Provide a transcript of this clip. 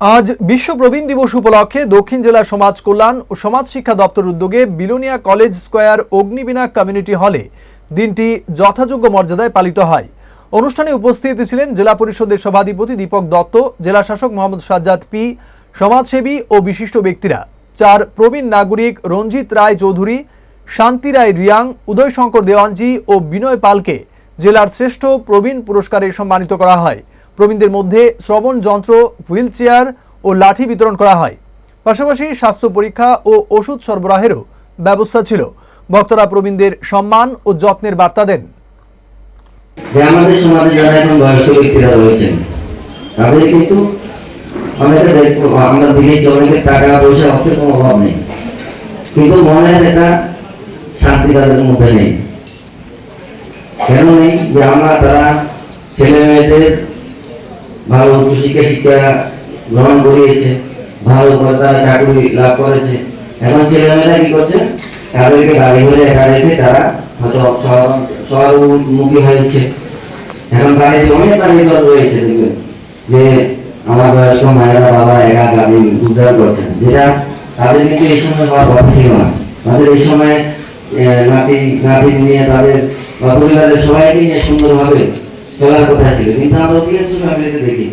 আজ বিশ্ব প্রবীণ দিবস উপলক্ষে দক্ষিণ জেলা সমাজ কল্যাণ ও সমাজ শিক্ষা দপ্তর উদ্যোগে Belonia college square Agnibina community হলে দিনটি যথাযোগ্য মর্যাদায় পালিত হয়। অনুষ্ঠানে উপস্থিত ছিলেন জেলা পরিষদের সভাধিপতি দীপক দত্ত, জেলা শাসক মোহাম্মদ সাজ্জাদ পি, সমাজসেবী ও বিশিষ্ট ব্যক্তিরা। চার প্রবীণ নাগরিক রঞ্জিত রায় চৌধুরী, শান্তি রায় রিয়াং উদয় শঙ্কর দেওয়ানজি ও বিনয় পালকে জেলার শ্রেষ্ঠ প্রবীণ পুরস্কারে সম্মানিত করা হয়। প্রবীণদের মধ্যে শ্রবণ যন্ত্র, হুইল চেয়ার ও লাঠি বিতরণ করা হয়। পাশাপাশি স্বাস্থ্য পরীক্ষা ও ওষুধ সরবরাহেরও ব্যবস্থা ছিল। ভক্তরা প্রবীণদের সম্মান ও যত্নের বার্তা দেন। আমাদের সমাজে যারা এখন বয়স্ক ব্যক্তিরা রয়েছেন, তাদের কিন্তু আমরা টাকা পয়সা অর্থের কোনো অভাব নেই। কিন্তু মনের শান্তি তাদের মধ্যে নেই। কেন নেই? যে আমরা তারা ছেলে মেয়েদের ভালো উচ্চশিক্ষা শিক্ষা গ্রহণ করিয়েছে, ভালো কথা চাকরি লাভ করেছে। এখন ছেলেমেয়েরা কি করছে? তাদেরকে গাড়ি ঘরে একা রেখে তারা হয়তো শহর, শহরমুখী হয়েছে এখন বাড়িতে অনেক কারিগর রয়েছে দেখবেন যে আমার বয়স্ক মায়েরা বাবা একা গাড়ি উদ্ধার করছেন। যেটা তাদের কিন্তু এই সময় হওয়ার কথা ছিল না। তাদের এই সময় নাতি নাতি নিয়ে তাদের বা পরিবারের সবাইকে নিয়ে সুন্দরভাবে চলার কথা ছিল। কিন্তু আমরা অধিকাংশ দেখি